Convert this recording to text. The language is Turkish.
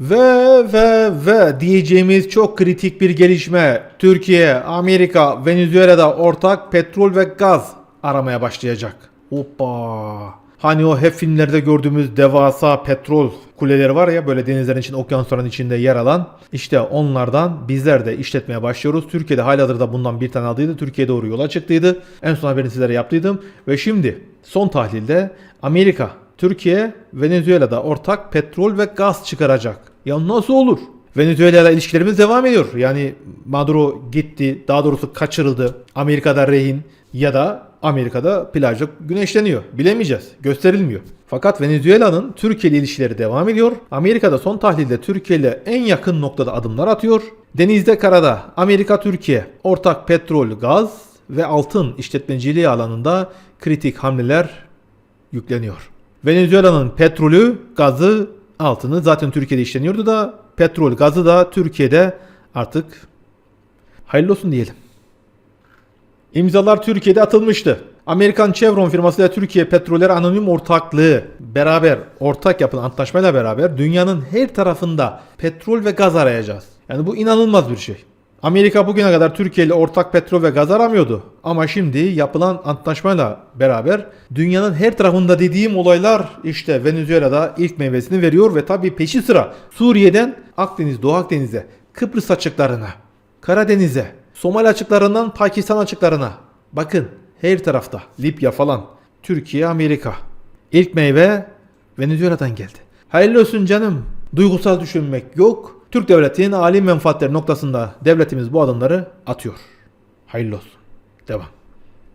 Ve ve ve diyeceğimiz çok kritik bir gelişme. Türkiye, Amerika, Venezuela'da ortak petrol ve gaz aramaya başlayacak. Hoppa. Hani o hep filmlerde gördüğümüz devasa petrol kuleleri var ya böyle denizlerin içinde, okyanusların içinde yer alan. İşte onlardan bizler de işletmeye başlıyoruz. Türkiye'de halihazırda bundan bir tane aldıydı. Türkiye doğru yola çıktıydı. En son haberini sizlere yaptıydım. Ve şimdi son tahlilde Amerika, Türkiye, Venezuela'da ortak petrol ve gaz çıkaracak. Ya nasıl olur? Venezuela ile ilişkilerimiz devam ediyor. Yani Maduro gitti, daha doğrusu kaçırıldı. Amerika'da rehin ya da Amerika'da plajda güneşleniyor. Bilemeyeceğiz. Gösterilmiyor. Fakat Venezuela'nın Türkiye ile ilişkileri devam ediyor. Amerika'da son tahlilde Türkiye ile en yakın noktada adımlar atıyor. Denizde karada Amerika Türkiye ortak petrol, gaz ve altın işletmeciliği alanında kritik hamleler yükleniyor. Venezuela'nın petrolü, gazı, altını zaten Türkiye'de işleniyordu da petrol, gazı da Türkiye'de artık hayırlı olsun diyelim. İmzalar Türkiye'de atılmıştı. Amerikan Chevron firması ile Türkiye Petroller Anonim Ortaklığı beraber ortak yapılan antlaşmayla beraber dünyanın her tarafında petrol ve gaz arayacağız. Yani bu inanılmaz bir şey. Amerika bugüne kadar Türkiye ile ortak petrol ve gaz aramıyordu. Ama şimdi yapılan antlaşmayla beraber dünyanın her tarafında dediğim olaylar işte Venezuela'da ilk meyvesini veriyor ve tabii peşi sıra Suriye'den Akdeniz, Doğu Akdeniz'e, Kıbrıs açıklarına, Karadeniz'e, Somali açıklarından Pakistan açıklarına. Bakın her tarafta Libya falan, Türkiye, Amerika. İlk meyve Venezuela'dan geldi. Hayırlı olsun canım. Duygusal düşünmek yok. Türk devletinin âli menfaatleri noktasında devletimiz bu adımları atıyor. Hayırlı olsun. Devam.